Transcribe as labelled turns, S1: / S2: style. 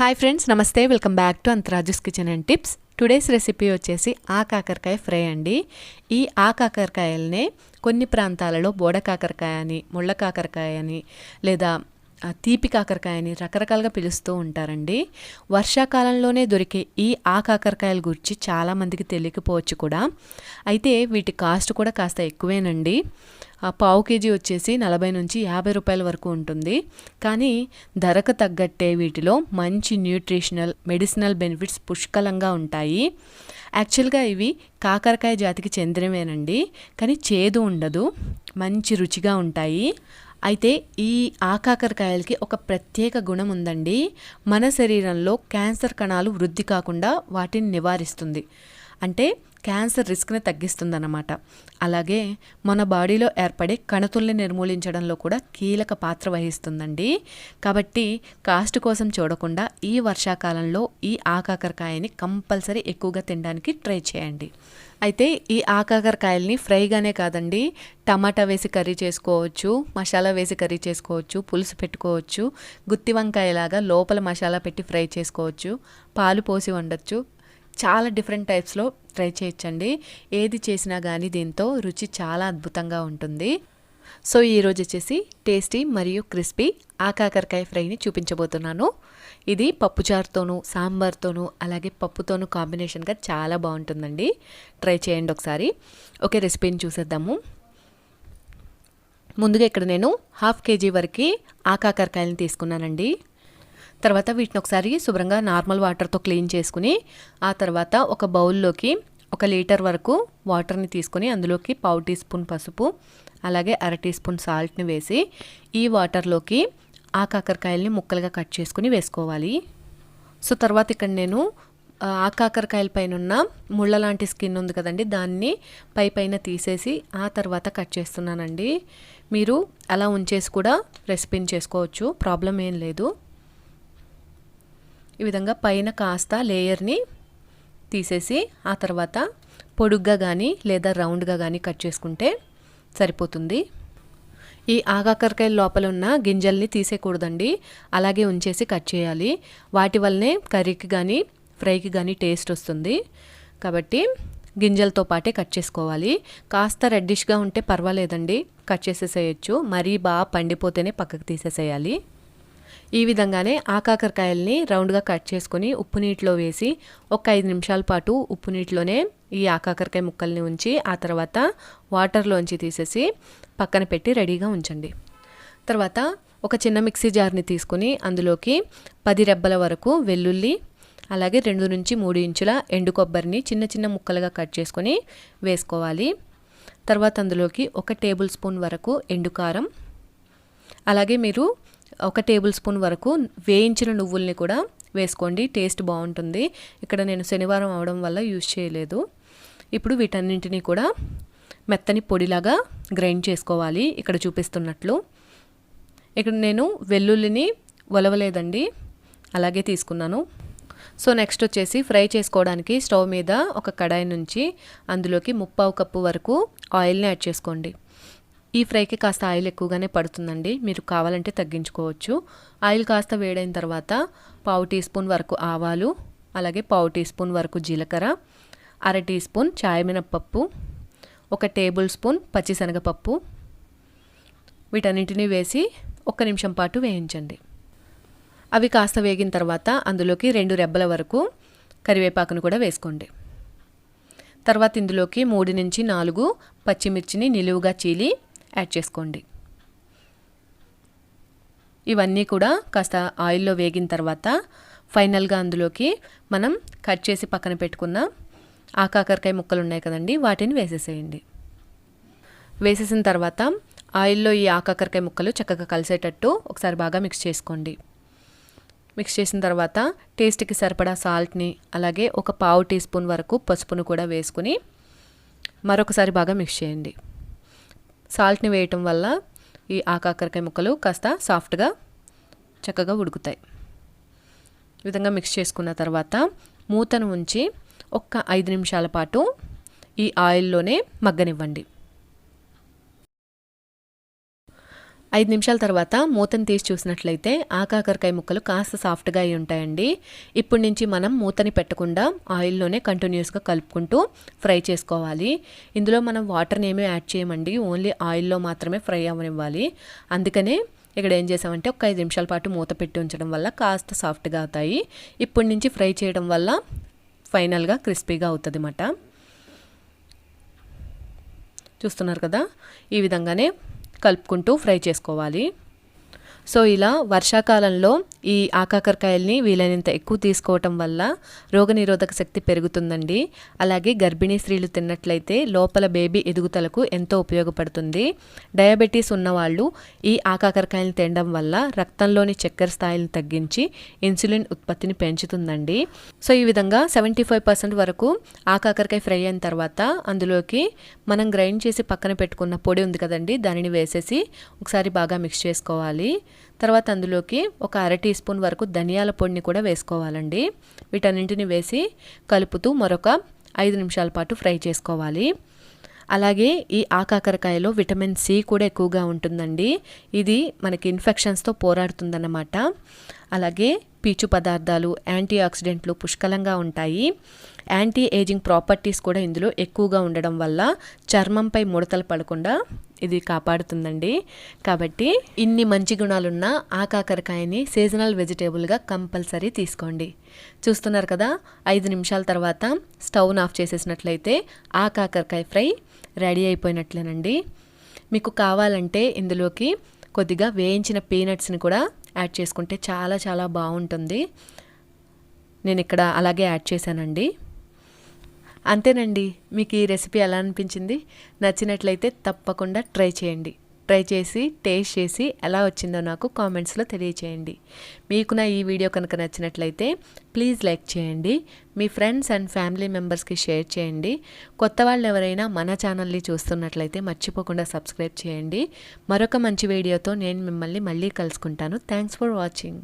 S1: Hi friends నమస్తే welcome back to అంతరాజుస్ kitchen and tips today's recipe వచ్చేసి ఆ కాకరకాయ ఫ్రై అండి. ఈ ఆ కొన్ని ప్రాంతాలలో బోడ కాకరకాయ అని ముళ్ళ కాకరకాయ అని లేదా తీపి కాకరకాయ అని రకరకాలుగా పిలుస్తూ ఉంటారండి. వర్షాకాలంలోనే దొరికే ఈ ఆ కాకరకాయల గురించి చాలామందికి తెలియకపోవచ్చు కూడా. అయితే వీటి కాస్ట్ కూడా కాస్త ఎక్కువేనండి. పావు కేజీ వచ్చేసి నలభై నుంచి యాభై రూపాయల వరకు ఉంటుంది. కానీ ధరకు తగ్గట్టే వీటిలో మంచి న్యూట్రిషనల్ మెడిసినల్ బెనిఫిట్స్ పుష్కలంగా ఉంటాయి. యాక్చువల్గా ఇవి కాకరకాయ జాతికి చెందినవేనండి. కానీ చేదు ఉండదు. మంచి రుచిగా ఉంటాయి. అయితే ఈ ఆకాకరకాయలకి ఒక ప్రత్యేక గుణం ఉందండి. మన శరీరంలో క్యాన్సర్ కణాలు వృద్ధి కాకుండా వాటిని నివారిస్తుంది. అంటే క్యాన్సర్ రిస్క్ని తగ్గిస్తుందన్నమాట. అలాగే మన బాడీలో ఏర్పడే కణతుల్ని నిర్మూలించడంలో కూడా కీలక పాత్ర వహిస్తుందండి. కాబట్టి కాస్ట్ కోసం చూడకుండా ఈ వర్షాకాలంలో ఈ ఆకాకరకాయని కంపల్సరీ ఎక్కువగా తినడానికి ట్రై చేయండి. అయితే ఈ ఆకాకరకాయల్ని ఫ్రైగానే కాదండి టమాటా వేసి కర్రీ చేసుకోవచ్చు మసాలా వేసి కర్రీ చేసుకోవచ్చు పులుసు పెట్టుకోవచ్చు గుత్తి వంకాయలాగా లోపల మసాలా పెట్టి ఫ్రై చేసుకోవచ్చు పాలు పోసి వండొచ్చు చాలా డిఫరెంట్ టైప్స్లో ట్రై చేయొచ్చండి. ఏది చేసినా కానీ దీంతో రుచి చాలా అద్భుతంగా ఉంటుంది. సో ఈరోజు వచ్చేసి టేస్టీ మరియు క్రిస్పీ ఆకాకరకాయ ఫ్రైని చూపించబోతున్నాను. ఇది పప్పుచారుతోనూ సాంబార్తోనూ అలాగే పప్పుతోనూ కాంబినేషన్గా చాలా బాగుంటుందండి. ట్రై చేయండి ఒకసారి. ఓకే రెసిపీని చూసేద్దాము. ముందుగా ఇక్కడ నేను హాఫ్ కేజీ వరకు ఆకాకరకాయలను తీసుకున్నానండి. తర్వాత వీటిని ఒకసారి శుభ్రంగా నార్మల్ వాటర్తో క్లీన్ చేసుకుని ఆ తర్వాత ఒక బౌల్లోకి ఒక లీటర్ వరకు వాటర్ని తీసుకొని అందులోకి పావు టీ స్పూన్ పసుపు అలాగే అర టీ స్పూన్ సాల్ట్ని వేసి ఈ వాటర్లోకి ఆ కాకరకాయల్ని ముక్కలుగా కట్ చేసుకుని వేసుకోవాలి. సో తర్వాత ఇక్కడ నేను ఆ, ఆ కాకరకాయల పైన ఉన్న ముళ్ళ లాంటి స్కిన్ ఉంది కదండి దాన్ని పై పైన తీసేసి ఆ తర్వాత కట్ చేస్తున్నానండి. మీరు అలా ఉంచేసి కూడా రెసిపీని చేసుకోవచ్చు ప్రాబ్లం ఏం లేదు. ఈ విధంగా పైన కాస్త లేయర్ని తీసేసి ఆ తర్వాత పొడుగ్గా కానీ లేదా రౌండ్గా కానీ కట్ చేసుకుంటే సరిపోతుంది. ఈ ఆగాకరకాయ లోపల ఉన్న గింజల్ని తీసేయకూడదండి. అలాగే ఉంచేసి కట్ చేయాలి. వాటి వల్లనే కర్రీకి కానీ ఫ్రైకి కానీ టేస్ట్ వస్తుంది. కాబట్టి గింజలతో పాటే కట్ చేసుకోవాలి. కాస్త రెడ్డిష్గా ఉంటే పర్వాలేదండి. కట్ చేసేసేయచ్చు. మరీ బాగా పండిపోతేనే పక్కకు తీసేసేయాలి. ఈ విధంగానే ఆ కాకరకాయల్ని రౌండ్గా కట్ చేసుకొని ఉప్పు నీటిలో వేసి ఒక ఐదు నిమిషాల పాటు ఉప్పు నీటిలోనే ఈ ఆకాకరకాయ ముక్కల్ని ఉంచి ఆ తర్వాత వాటర్లోంచి తీసేసి పక్కన పెట్టి రెడీగా ఉంచండి. తర్వాత ఒక చిన్న మిక్సీ జార్ని తీసుకుని అందులోకి పది రెబ్బల వరకు వెల్లుల్లి అలాగే రెండు నుంచి మూడు ఇంచుల ఎండు కొబ్బరిని చిన్న చిన్న ముక్కలుగా కట్ చేసుకొని వేసుకోవాలి. తర్వాత అందులోకి ఒక టేబుల్ స్పూన్ వరకు ఎండు కారం అలాగే మీరు ఒక టేబుల్ స్పూన్ వరకు వేయించిన నువ్వుల్ని కూడా వేసుకోండి టేస్ట్ బాగుంటుంది. ఇక్కడ నేను శనివారం అవడం వల్ల యూజ్ చేయలేదు. ఇప్పుడు వీటన్నింటినీ కూడా మెత్తని పొడిలాగా గ్రైండ్ చేసుకోవాలి ఇక్కడ చూపిస్తున్నట్లు. ఇక్కడ నేను వెల్లుల్లిని ఒలవలేదండి అలాగే తీసుకున్నాను. సో నెక్స్ట్ వచ్చేసి ఫ్రై చేసుకోవడానికి స్టవ్ మీద ఒక కడాయి నుంచి అందులోకి ముప్పావు కప్పు వరకు ఆయిల్ని యాడ్ చేసుకోండి. ఈ ఫ్రైకి కాస్త ఆయిల్ ఎక్కువగానే పడుతుందండి. మీరు కావాలంటే తగ్గించుకోవచ్చు. ఆయిల్ కాస్త వేడైన తర్వాత పావు టీ స్పూన్ వరకు ఆవాలు అలాగే పావు టీ స్పూన్ వరకు జీలకర్ర అర టీ స్పూన్ చాయమినప్పప్పు ఒక టేబుల్ స్పూన్ పచ్చిశనగపప్పు. వీటన్నింటినీ వేసి ఒక్క నిమిషం పాటు వేయించండి. అవి కాస్త వేగిన తర్వాత అందులోకి రెండు రెబ్బల వరకు కరివేపాకును కూడా వేసుకోండి. తర్వాత ఇందులోకి మూడు నుంచి నాలుగు పచ్చిమిర్చిని నిలువుగా చీలి యాడ్ చేసుకోండి. ఇవన్నీ కూడా కాస్త ఆయిల్లో వేగిన తర్వాత ఫైనల్గా అందులోకి మనం కట్ చేసి పక్కన పెట్టుకున్న ఆ కాకరకాయ ముక్కలు ఉన్నాయి కదండి వాటిని వేసేసేయండి. వేసేసిన తర్వాత ఆయిల్లో ఈ ఆకాకరకాయ ముక్కలు చక్కగా కలిసేటట్టు ఒకసారి బాగా మిక్స్ చేసుకోండి. మిక్స్ చేసిన తర్వాత టేస్ట్కి సరిపడా సాల్ట్ని అలాగే ఒక పావు టీ స్పూన్ వరకు పసుపును కూడా వేసుకుని మరొకసారి బాగా మిక్స్ చేయండి. సాల్ట్ని వేయటం వల్ల ఈ ఆకాకరకాయ ముక్కలు కాస్త సాఫ్ట్గా చక్కగా ఉడుకుతాయి. ఈ విధంగా మిక్స్ చేసుకున్న తర్వాత మూతను ఉంచి ఒక్క ఐదు నిమిషాల పాటు ఈ ఆయిల్లోనే మగ్గనివ్వండి. ఐదు నిమిషాల తర్వాత మూతని తీసి చూసినట్లయితే ఆకాకరకాయ ముక్కలు కాస్త సాఫ్ట్గా అయి ఉంటాయండి. ఇప్పటి నుంచి మనం మూతని పెట్టకుండా ఆయిల్లోనే కంటిన్యూస్గా కలుపుకుంటూ ఫ్రై చేసుకోవాలి. ఇందులో మనం వాటర్ని ఏమీ యాడ్ చేయమండి. ఓన్లీ ఆయిల్లో మాత్రమే ఫ్రై అవ్వనివ్వాలి. అందుకనే ఇక్కడ ఏం చేసామంటే ఒక ఐదు నిమిషాల పాటు మూత పెట్టి ఉంచడం వల్ల కాస్త సాఫ్ట్గా అవుతాయి. ఇప్పటి నుంచి ఫ్రై చేయడం వల్ల ఫైనల్గా క్రిస్పీగా అవుతుంది అన్నమాట చూస్తున్నారు కదా? ఈ విధంగానే కలుపుకుంటూ ఫ్రై చేసుకోవాలి. సో ఇలా వర్షాకాలంలో ఈ ఆకాకరకాయల్ని వీలైనంత ఎక్కువ తీసుకోవటం వల్ల రోగనిరోధక శక్తి పెరుగుతుందండి. అలాగే గర్భిణీ స్త్రీలు తిన్నట్లయితే లోపల బేబీ ఎదుగుదలకు ఎంతో ఉపయోగపడుతుంది. డయాబెటీస్ ఉన్నవాళ్ళు ఈ ఆకాకరకాయలను తినడం వల్ల రక్తంలోని చక్కెర స్థాయిలను తగ్గించి ఇన్సులిన్ ఉత్పత్తిని పెంచుతుందండి. సో ఈ విధంగా సెవెంటీ ఫైవ్ పర్సెంట్ వరకు ఆకాకరకాయ ఫ్రై అయిన తర్వాత అందులోకి మనం గ్రైండ్ చేసి పక్కన పెట్టుకున్న పొడి ఉంది కదండి దానిని వేసేసి ఒకసారి బాగా మిక్స్ చేసుకోవాలి. తర్వాత అందులోకి ఒక అర టీ స్పూన్ వరకు ధనియాల పొడిని కూడా వేసుకోవాలండి. వీటన్నింటిని వేసి కలుపుతూ మరొక ఐదు నిమిషాల పాటు ఫ్రై చేసుకోవాలి. అలాగే ఈ ఆకాకరకాయలో విటమిన్ సి కూడా ఎక్కువగా ఉంటుందండి. ఇది మనకి ఇన్ఫెక్షన్స్తో పోరాడుతుందన్నమాట. అలాగే పీచు పదార్థాలు యాంటీ ఆక్సిడెంట్లు పుష్కలంగా ఉంటాయి. యాంటీ ఏజింగ్ ప్రాపర్టీస్ కూడా ఇందులో ఎక్కువగా ఉండడం వల్ల చర్మంపై ముడతలు పడకుండా ఇది కాపాడుతుందండి. కాబట్టి ఇన్ని మంచి గుణాలున్న ఆకాకరకాయని సీజనల్ వెజిటేబుల్గా కంపల్సరీ తీసుకోండి. చూస్తున్నారు కదా ఐదు నిమిషాల తర్వాత స్టవ్ను ఆఫ్ చేసేసినట్లయితే ఆకాకరకాయ ఫ్రై రెడీ అయిపోయినట్లేనండి. మీకు కావాలంటే ఇందులోకి కొద్దిగా వేయించిన పీనట్స్ని కూడా యాడ్ చేసుకుంటే చాలా చాలా బాగుంటుంది. నేను ఇక్కడ అలాగే యాడ్ చేశానండి. అంతేనండి. మీకు ఈ రెసిపీ ఎలా అనిపించింది? నచ్చినట్లయితే తప్పకుండా ట్రై చేయండి. ట్రై చేసి టేస్ట్ చేసి ఎలా వచ్చిందో నాకు కామెంట్స్లో తెలియచేయండి. మీకు నా ఈ వీడియో కనుక నచ్చినట్లయితే ప్లీజ్ లైక్ చేయండి. మీ ఫ్రెండ్స్ అండ్ ఫ్యామిలీ మెంబర్స్కి షేర్ చేయండి. కొత్త వాళ్ళు ఎవరైనా మన ఛానల్ని చూస్తున్నట్లయితే మర్చిపోకుండా సబ్స్క్రైబ్ చేయండి. మరొక మంచి వీడియోతో నేను మిమ్మల్ని మళ్ళీ కలుసుకుంటాను. Thanks for watching.